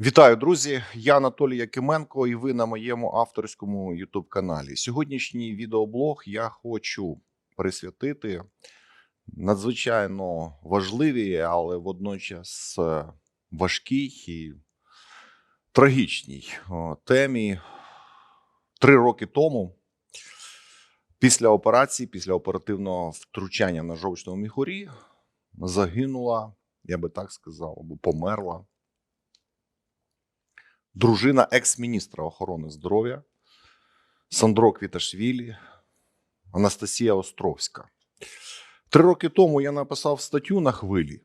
Вітаю, друзі! Я Анатолій Якименко, і ви на моєму авторському youtube каналі. Сьогоднішній відеоблог я хочу присвятити надзвичайно важливій, але водночас е, важкій і трагічній темі. Три роки тому, після операції, після оперативного втручання на жовчному міхурі, загинула, я би так сказав, або померла дружина екс-міністра охорони здоров'я Сандро Квіташвілі, Анастасія Островська. Три роки тому я написав статтю на хвилі.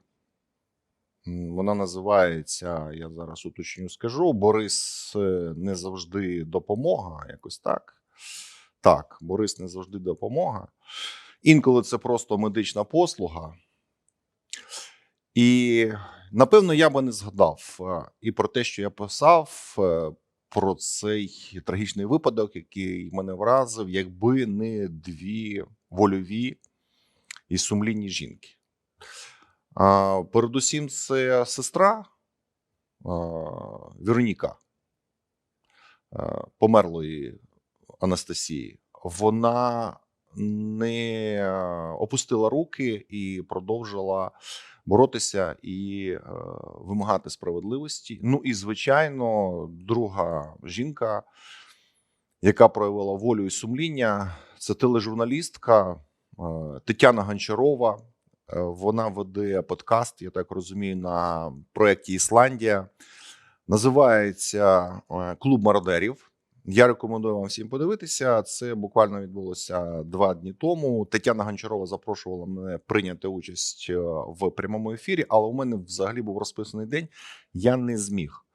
Вона називається, я зараз уточню скажу: Борис е, не завжди допомога. Якось так. Так, Борис не завжди допомога. Інколи це просто медична послуга. І напевно я би не згадав е, і про те, що я писав, е, про цей трагічний випадок, який мене вразив, якби не дві вольові і сумлінні жінки. Передусім, це сестра Вероніка а, померлої Анастасії. Вона не опустила руки і продовжила боротися і е, вимагати справедливості. Ну і звичайно, друга жінка, яка проявила волю і сумління, це тележурналістка е, Тетяна Гончарова. Е, Вона веде подкаст, я так розумію, на проєкті Ісландія. Називається Клуб мародерів. Я рекомендую вам всім подивитися. Це буквально відбулося два дні тому. Тетяна Гончарова запрошувала мене прийняти участь е, в прямому ефірі, але у мене взагалі був розписаний день. Я не зміг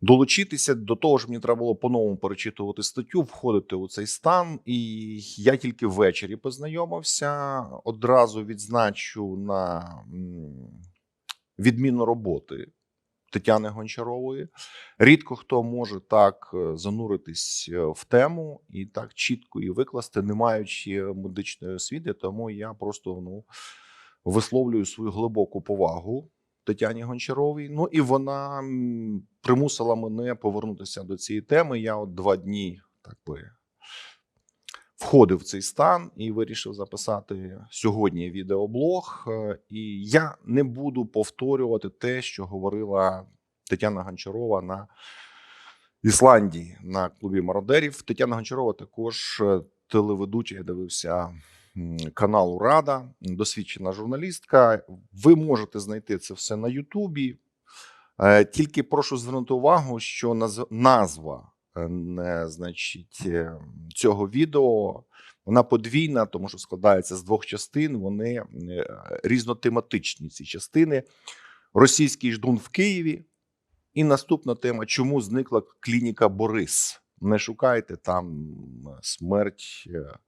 долучитися до того, що мені треба було по-новому перечитувати статтю, входити у цей стан. І я тільки ввечері познайомився. Одразу відзначу на відміну роботи Тетяни Гончарової. Рідко хто може так е, зануритись е, в тему і так чітко її викласти, не маючи медичної освіти. Тому я просто ну, висловлюю свою глибоку повагу Тетяні Гончаровій. Ну і вона примусила мене повернутися до цієї теми. Я от два дні так би входив в цей стан і вирішив записати сьогодні відеоблог. Е, І я не буду повторювати те, що говорила Тетяна Гончарова на Ісландії на клубі мародерів. Тетяна Гончарова також е, телеведуча. Я дивився каналу Рада, досвідчена журналістка. Ви можете знайти це все на Ютубі. Е, Тільки прошу звернути увагу, що наз- назва значить, е, цього відео вона подвійна, тому що складається з двох частин. Вони е, різнотематичні. Ці частини. Російський ждун в Києві. І наступна тема: чому зникла клініка Борис? Не шукайте там е, смерть е,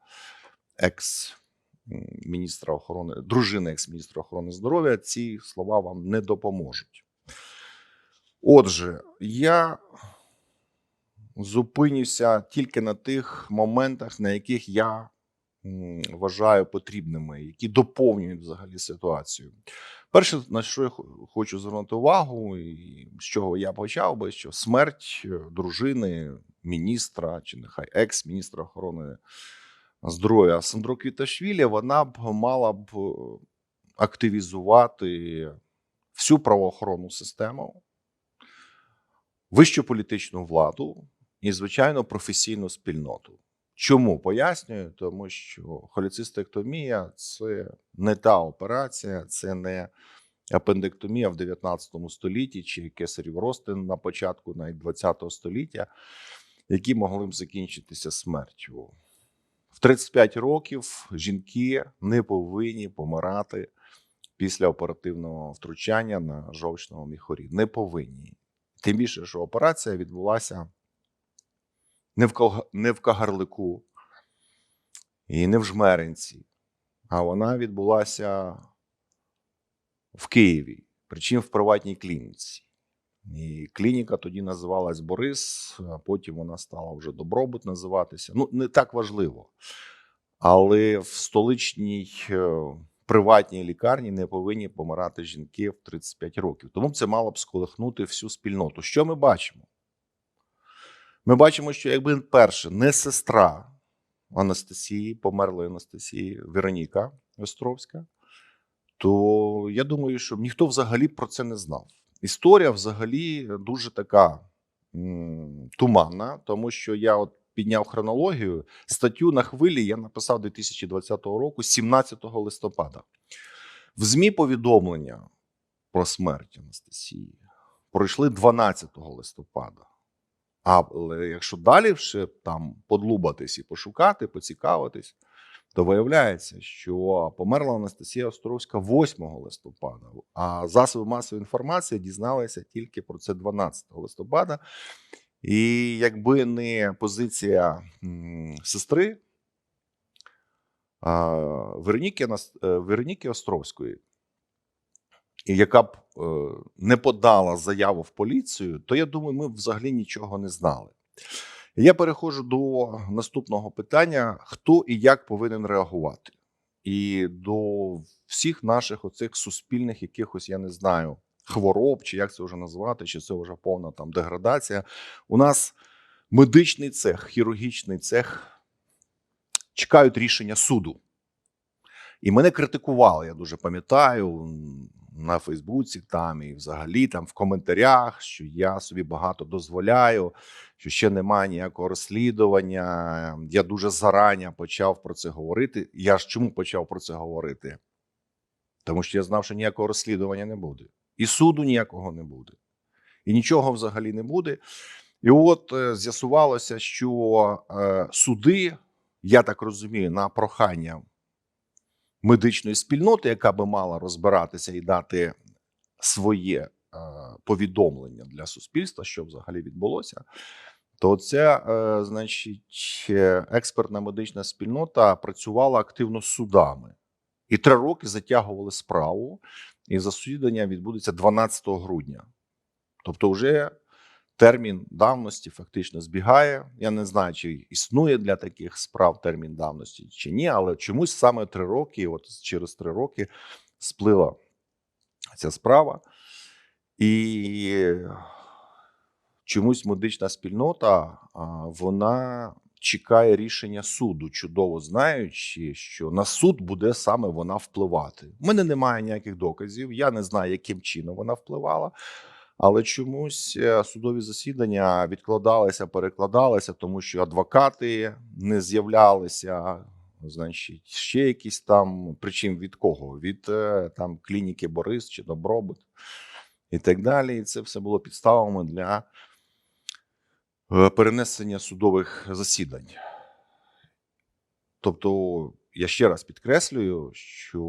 екс-міністра охорони, дружини екс-міністра охорони здоров'я. Ці слова вам не допоможуть. Отже, я зупинюся тільки на тих моментах, на яких я вважаю потрібними, які доповнюють взагалі ситуацію. Перше, на що я хочу звернути увагу, і з чого я почав би, що смерть е, дружини міністра чи нехай екс-міністра охорони здоров'я Сандро Квіташвілі, вона б мала б е, активізувати всю правоохоронну систему, вищу політичну владу і, звичайно, професійну спільноту. Чому пояснюю? Тому що холецистектомія це не та операція, це не апендектомія в 19 столітті чи кесарів ростин на початку навіть 20 століття, які могли б закінчитися смертю. В 35 років жінки не повинні помирати після оперативного втручання на жовчному міхорі. Не повинні. Тим більше, що операція відбулася не в, Кога- не в Кагарлику і не в Жмеринці, а вона відбулася в Києві, причому в приватній клініці. І клініка тоді називалась Борис, а потім вона стала вже Добробут називатися. Ну, не так важливо. Але в столичній е, приватній лікарні не повинні помирати жінки в 35 років. Тому це мало б сколихнути всю спільноту. Що ми бачимо? Ми бачимо, що якби перше, не сестра Анастасії, померлої Анастасії Вероніка Островська, то я думаю, що ніхто взагалі про це не знав. Історія взагалі дуже така туманна, тому що я от підняв хронологію. Статтю на хвилі я написав 2020 року, 17 листопада. В ЗМІ повідомлення про смерть Анастасії пройшли 12 листопада. Але якщо далі ще там подлубатись і пошукати, поцікавитись, то виявляється, що померла Анастасія Островська 8 листопада, а засоби масової інформації дізналися тільки про це 12 листопада. І якби не позиція сестри е, Вероніки Островської, яка б е, не подала заяву в поліцію, то я думаю, ми взагалі нічого не знали. Я переходжу до наступного питання: хто і як повинен реагувати? І до всіх наших оцих суспільних якихось, я не знаю, хвороб, чи як це вже назвати, чи це вже повна там деградація. У нас медичний цех, хірургічний цех чекають рішення суду. І мене критикували, я дуже пам'ятаю, на Фейсбуці там і взагалі там в коментарях, що я собі багато дозволяю, що ще немає ніякого розслідування. Я дуже зарані почав про це говорити. Я ж чому почав про це говорити? Тому що я знав, що ніякого розслідування не буде, і суду ніякого не буде, і нічого взагалі не буде. І от е, з'ясувалося, що е, суди, я так розумію, на прохання медичної спільноти, яка би мала розбиратися і дати своє е, повідомлення для суспільства, що взагалі відбулося, то ця, е, значить, е, експертна медична спільнота працювала активно з судами. І три роки затягували справу, і засідання відбудеться 12 грудня. Тобто, вже термін давності фактично збігає. Я не знаю, чи існує для таких справ термін давності чи ні, але чомусь саме три роки, от через три роки сплила ця справа. І чомусь медична спільнота вона чекає рішення суду, чудово знаючи, що на суд буде саме вона впливати. У мене немає ніяких доказів. Я не знаю, яким чином вона впливала. Але чомусь е, судові засідання відкладалися, перекладалися, тому що адвокати не з'являлися. Значить, ще якісь там причин від кого? Від е, там клініки Борис чи Добробут і так далі. І це все було підставами для е, перенесення судових засідань. Тобто, я ще раз підкреслюю, що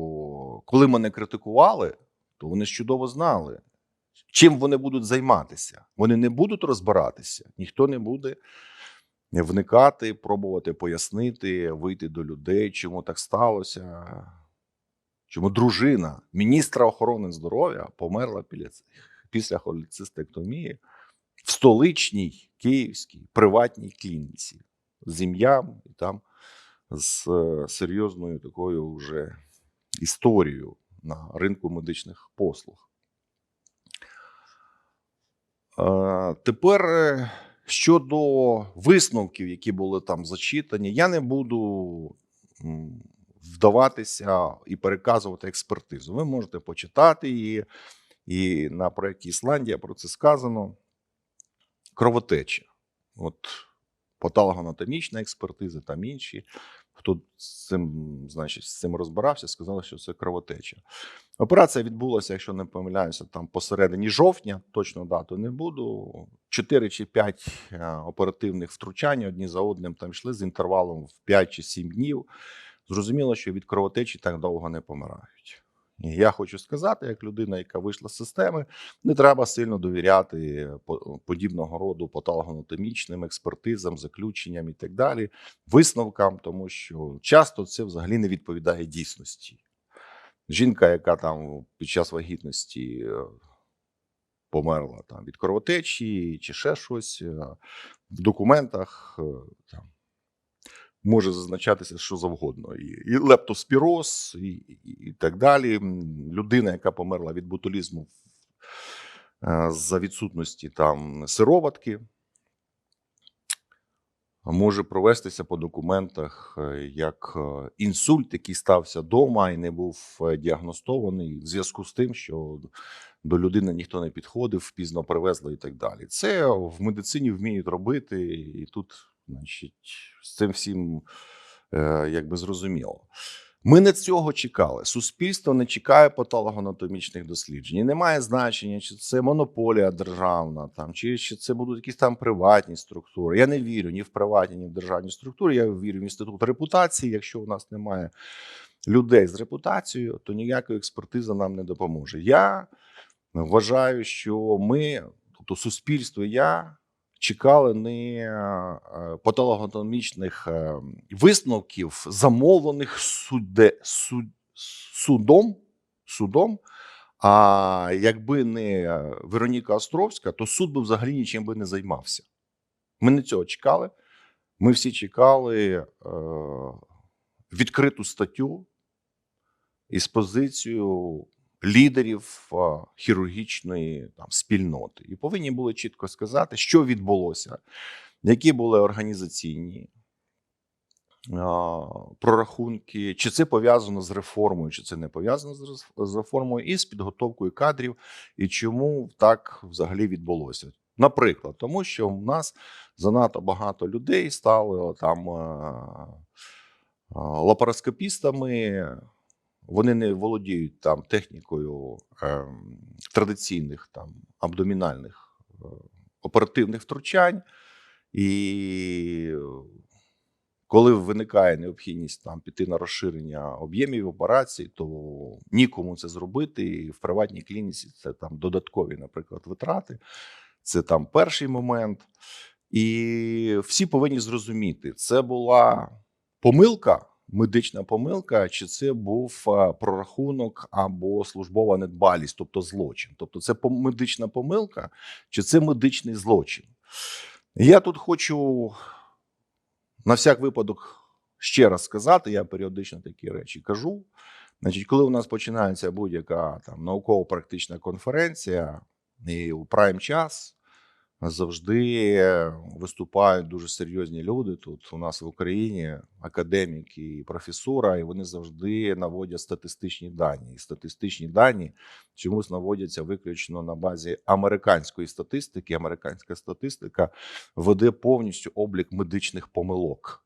коли мене критикували, то вони ж чудово знали, чим вони будуть займатися. Вони не будуть розбиратися, ніхто не буде вникати, пробувати пояснити, вийти до людей, чому так сталося. Чому дружина міністра охорони здоров'я померла після холецистектомії в столичній київській приватній клініці з ім'ям і там з е, серйозною такою вже історією на ринку медичних послуг. Е, Тепер е, щодо висновків, які були там зачитані, я не буду вдаватися і переказувати експертизу. Ви можете почитати її, і на проєкті Ісландія про це сказано. Кровотеча. От патологоанатомічна експертиза, там інші. Хто з цим, значить, з цим розбирався, сказали, що це кровотеча. Операція відбулася, якщо не помиляюся, там посередині жовтня, точно дату не буду. 4 чи 5 е, оперативних втручань одні за одним там йшли з інтервалом в 5 чи 7 днів. Зрозуміло, що від кровотечі так довго не помирають. Я хочу сказати, як людина, яка вийшла з системи, не треба сильно довіряти подібного роду патологоанатомічним експертизам, заключенням і так далі, висновкам, тому що часто це взагалі не відповідає дійсності. Жінка, яка там під час вагітності е, померла там від кровотечі чи ще щось, е, в документах е, там може зазначатися що завгодно. І, і лептоспіроз, і, і, і так далі. Людина, яка померла від ботулізму е, за відсутності там сироватки, може провестися по документах е, як е, інсульт, який стався вдома і не був діагностований в зв'язку з тим, що до людини ніхто не підходив, пізно привезли і так далі. Це в медицині вміють робити, і тут, значить, з цим всім е, якби зрозуміло. Ми не цього чекали. Суспільство не чекає патологоанатомічних досліджень. І немає значення, чи це монополія державна, там, чи, чи це будуть якісь там приватні структури. Я не вірю ні в приватні, ні в державні структури. Я вірю в інститут репутації. Якщо у нас немає людей з репутацією, то ніякої експертизи нам не допоможе. Я вважаю, що ми, тобто суспільство, я чекали не е, патологоанатомічних е, висновків, замовлених суде, суд, судом, судом. А якби не Вероніка Островська, то суд би взагалі нічим би не займався. Ми не цього чекали. Ми всі чекали е, відкриту статтю із позицією лідерів хірургічної там, спільноти. І повинні були чітко сказати, що відбулося, які були організаційні прорахунки, чи це пов'язано з реформою, чи це не пов'язано з реформою, і з підготовкою кадрів, і чому так взагалі відбулося. Наприклад, тому що в нас занадто багато людей стали там а, лапароскопістами, вони не володіють там технікою ем, традиційних там абдомінальних е, оперативних втручань, і е, коли виникає необхідність там піти на розширення об'ємів операцій, то нікому це зробити. І в приватній клініці це там додаткові, наприклад, витрати. Це там перший момент. І всі повинні зрозуміти, це була помилка, медична помилка, чи це був прорахунок або службова недбалість, тобто злочин. Тобто, це медична помилка, чи це медичний злочин. Я тут хочу на всяк випадок ще раз сказати, я періодично такі речі кажу. Значить, коли у нас починається будь-яка там науково-практична конференція, і у прайм час завжди виступають дуже серйозні люди тут у нас в Україні, академіки і професура, і вони завжди наводять статистичні дані. І статистичні дані чомусь наводяться виключно на базі американської статистики. Американська статистика веде повністю облік медичних помилок.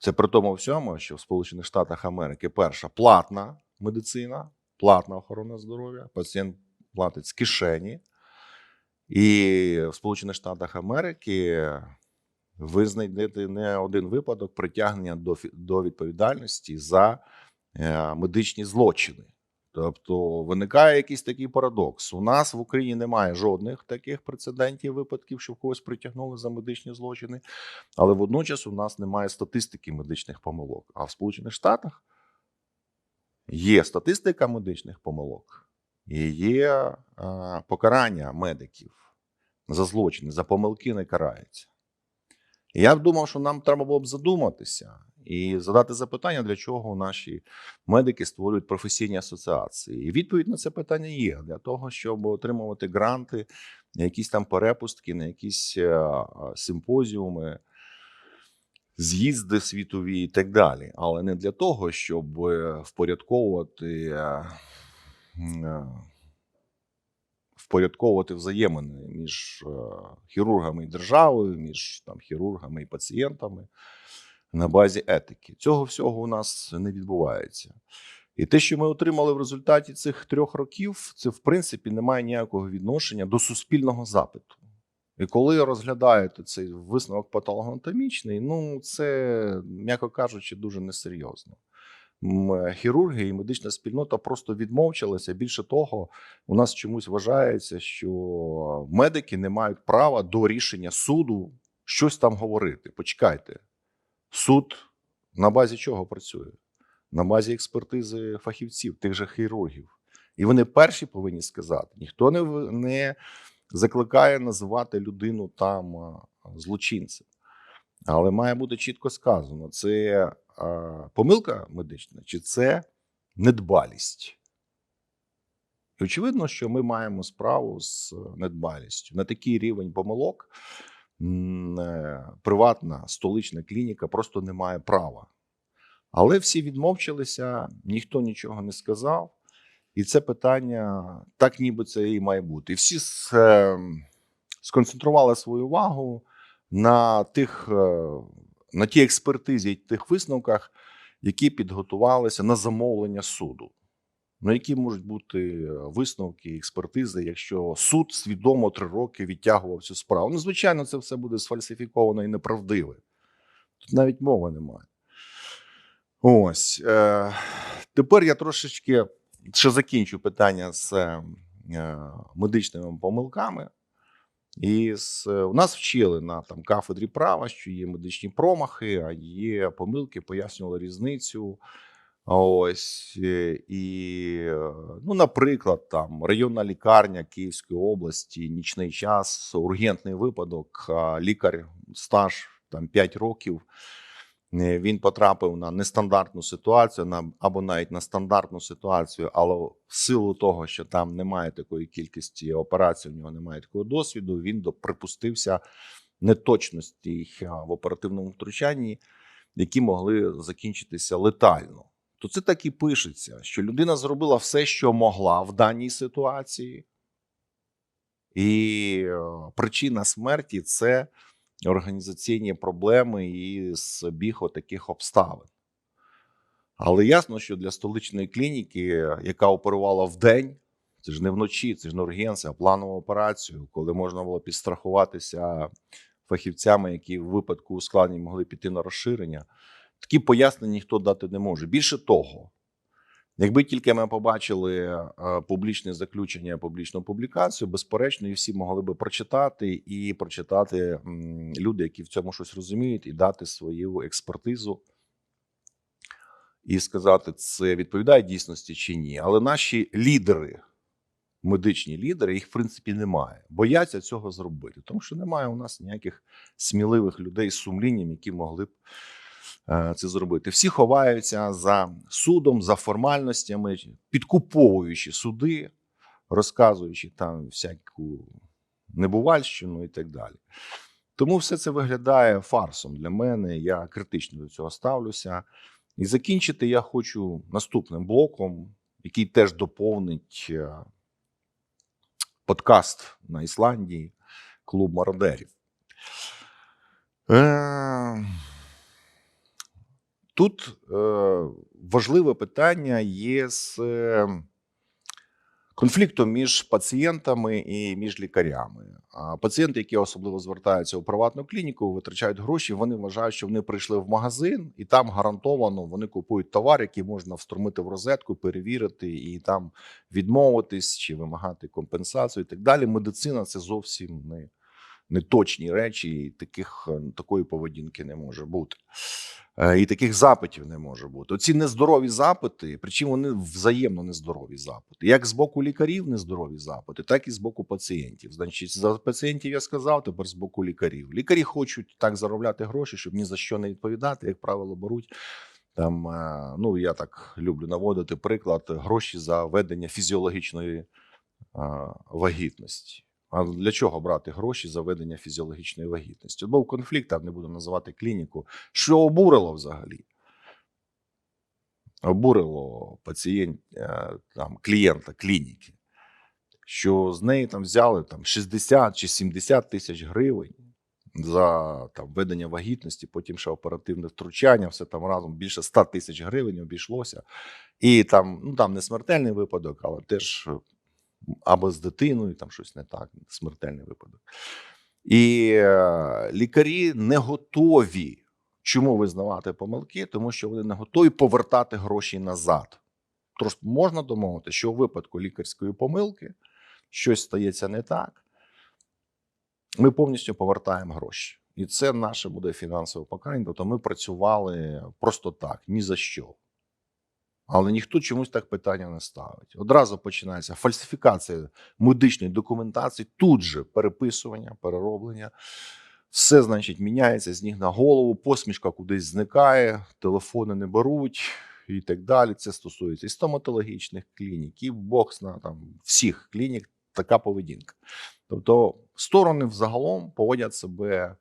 Це при тому всьому, що в Сполучених Штатах Америки перша платна медицина, платна охорона здоров'я, пацієнт платить з кишені. І в Сполучених Штатах Америки ви знайдете не один випадок притягнення до, до відповідальності за е, медичні злочини. Тобто виникає якийсь такий парадокс. У нас в Україні немає жодних таких прецедентів випадків, що в когось притягнули за медичні злочини, але водночас у нас немає статистики медичних помилок. А в Сполучених Штатах є статистика медичних помилок і є е, покарання медиків за злочини, за помилки не караються. Я думав, що нам треба було б задуматися і задати запитання, для чого наші медики створюють професійні асоціації. І відповідь на це питання є для того, щоб отримувати гранти, на якісь там перепустки, на якісь е, е, симпозіуми, з'їзди світові і так далі. Але не для того, щоб е, впорядковувати. Е, Впорядковувати взаємини між е, хірургами і державою, між там хірургами і пацієнтами на базі етики. Цього всього у нас не відбувається. І те, що ми отримали в результаті цих трьох років, це в принципі не має ніякого відношення до суспільного запиту. І коли розглядаєте цей висновок патологоанатомічний, ну це, м'яко кажучи, дуже несерйозно. Хірурги і медична спільнота просто відмовчалися. Більше того, у нас чомусь вважається, що медики не мають права до рішення суду щось там говорити. Почекайте, суд на базі чого працює? На базі експертизи фахівців, тих же хірургів. І вони перші повинні сказати: ніхто не, не закликає називати людину там злочинцем. Але має бути чітко сказано: це помилка медична чи це недбалість. І очевидно, що ми маємо справу з недбалістю. На такий рівень помилок е, приватна столична клініка просто не має права. Але всі відмовчилися, ніхто нічого не сказав. І це питання так, ніби це і має бути. І всі е, сконцентрували свою увагу на тих, е, на тій експертизі, і тих висновках, які підготувалися на замовлення суду. Ну, які можуть бути висновки, експертизи, якщо суд свідомо три роки відтягував цю справу? Ну, звичайно, це все буде сфальсифіковано і неправдиве. Тут навіть мови немає. Ось. Е, тепер я трошечки ще закінчу питання з е, медичними помилками. І з, у нас вчили на там, кафедрі права, що є медичні промахи, а є помилки, пояснювали різницю. Ось е, і, е, ну, наприклад, там районна лікарня Київської області, нічний час, ургентний випадок, лікар стаж там 5 років. Е, Він потрапив на нестандартну ситуацію, на або навіть на стандартну ситуацію, але в силу того, що там немає такої кількості операцій, у нього немає такого досвіду. Він припустився неточностей а, в оперативному втручанні, які могли закінчитися летально. То це так і пишеться, що людина зробила все, що могла в даній ситуації, і е, причина смерті це організаційні проблеми і збіг таких обставин. Але ясно, що для столичної клініки, яка оперувала в день, це ж не вночі, це ж не ургенція, а планову операцію, коли можна було підстрахуватися фахівцями, які в випадку ускладнень могли піти на розширення. Такі пояснення ніхто дати не може. Більше того, якби тільки ми побачили е, публічне заключення, публічну публікацію, безперечно, і всі могли би прочитати і прочитати люди, які в цьому щось розуміють, і дати свою експертизу і сказати, це відповідає дійсності чи ні. Але наші лідери, медичні лідери, їх в принципі немає. Бояться цього зробити, тому що немає у нас ніяких сміливих людей з сумлінням, які могли б це зробити. Всі ховаються за судом, за формальностями, підкуповуючи суди, розказуючи там всяку небувальщину і так далі. Тому все це виглядає фарсом для мене. Я критично до цього ставлюся. І закінчити я хочу наступним блоком, який теж доповнить е, подкаст на Ісландії Клуб мародерів. Е, Тут е, важливе питання є з е, конфліктом між пацієнтами і між лікарями. А пацієнти, які особливо звертаються у приватну клініку, витрачають гроші. Вони вважають, що вони прийшли в магазин, і там гарантовано вони купують товар, який можна встромити в розетку, перевірити і там відмовитись чи вимагати компенсацію і так далі. Медицина це зовсім не, не точні речі, і таких е, такої поведінки не може бути. Е, І таких запитів не може бути. Оці нездорові запити, причому вони взаємно нездорові запити. Як з боку лікарів нездорові запити, так і з боку пацієнтів. Значить, за пацієнтів я сказав, тепер з боку лікарів. Лікарі хочуть так заробляти гроші, щоб ні за що не відповідати. Як правило, беруть там. е, Ну я так люблю наводити приклад гроші за ведення фізіологічної вагітності. А для чого брати гроші за ведення фізіологічної вагітності? Був конфлікт, там не буду називати клініку. Що обурило взагалі? Обурило пацієнт, е, там, клієнта клініки, що з неї там взяли там, 60 чи 70 тисяч гривень за там, ведення вагітності, потім ще оперативне втручання, все там разом більше 100 тисяч гривень обійшлося. І там, ну, там не смертельний випадок, але теж або з дитиною, там щось не так, смертельний випадок. І е, лікарі не готові. Чому визнавати помилки? Тому що вони не готові повертати гроші назад. Тож можна домовити, що у випадку лікарської помилки щось стається не так, ми повністю повертаємо гроші. І це наше буде фінансове покарання. Тобто ми працювали просто так, ні за що. Але ніхто чомусь так питання не ставить. Одразу починається фальсифікація медичної документації, тут же переписування, перероблення. Все, значить, міняється з ніг на голову, посмішка кудись зникає, телефони не беруть і так далі. Це стосується і стоматологічних клінік, і боксна, там всіх клінік така поведінка. Тобто сторони взагалом поводять себе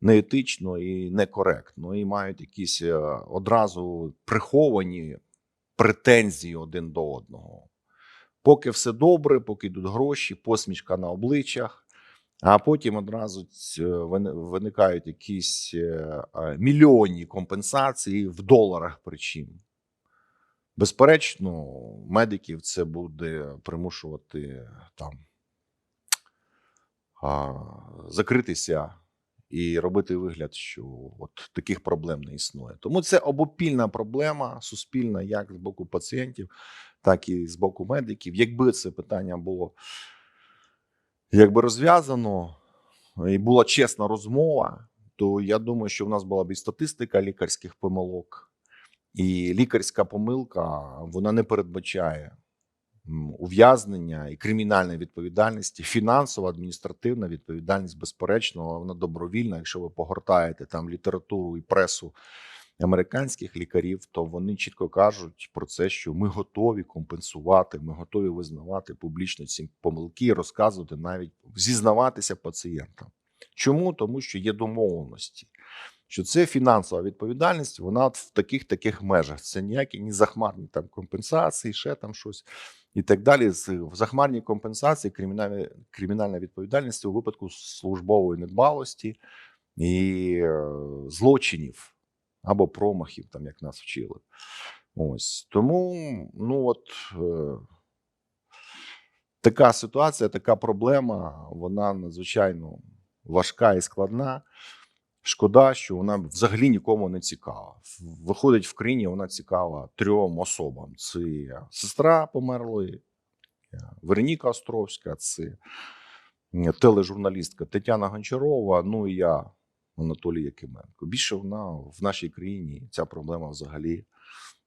неетично і некоректно, і мають якісь е, одразу приховані претензії один до одного. Поки все добре, поки йдуть гроші, посмішка на обличчях, а потім одразу виникають якісь е, е, мільйонні компенсації в доларах причин. Безперечно, медиків це буде примушувати там закритися і робити вигляд, що от таких проблем не існує. Тому це обопільна проблема суспільна, як з боку пацієнтів, так і з боку медиків. Якби це питання було якби розв'язано і була чесна розмова, то я думаю, що в нас була б і статистика лікарських помилок, і лікарська помилка вона не передбачає ув'язнення і кримінальної відповідальності, фінансова, адміністративна відповідальність, безперечно, вона добровільна. Якщо ви погортаєте там літературу і пресу американських лікарів, то вони чітко кажуть про це, що ми готові компенсувати, ми готові визнавати публічно ці помилки, розказувати навіть зізнаватися пацієнтам. Чому? Тому що є домовленості. Що це фінансова відповідальність, вона в таких таких межах. Це ніякі ні захмарні там компенсації, ще там щось і так далі. З в захмарній компенсації кримінальна, кримінальна відповідальність у випадку службової недбалості і е, злочинів або промахів, там як нас вчили. Ось тому, ну от е, така ситуація, така проблема, вона надзвичайно важка і складна. Шкода, що вона взагалі нікому не цікава. Виходить в країні, вона цікава трьом особам: це сестра померлої, е, Вероніка Островська, це е, тележурналістка Тетяна Гончарова. Ну і я, Анатолій Якименко. Більше вона в нашій країні ця проблема взагалі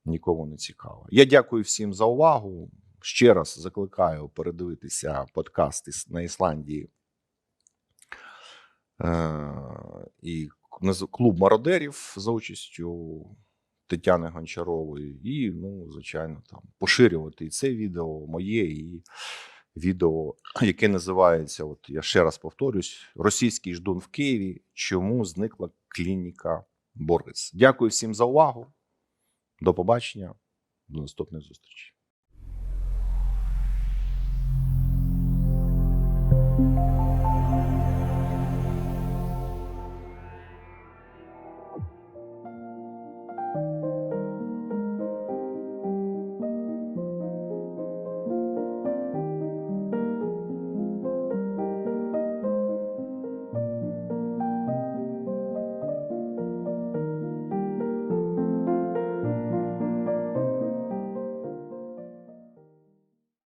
нікому не цікава. Я дякую всім за увагу. Ще раз закликаю передивитися подкасти на Ісландії і клуб мародерів за участю Тетяни Гончарової, і, ну, звичайно, там поширювати і це відео, моє, і відео, яке називається: От я ще раз повторюсь: Російський ждун в Києві. Чому зникла клініка Борис? Дякую всім за увагу. До побачення, до наступних зустрічей.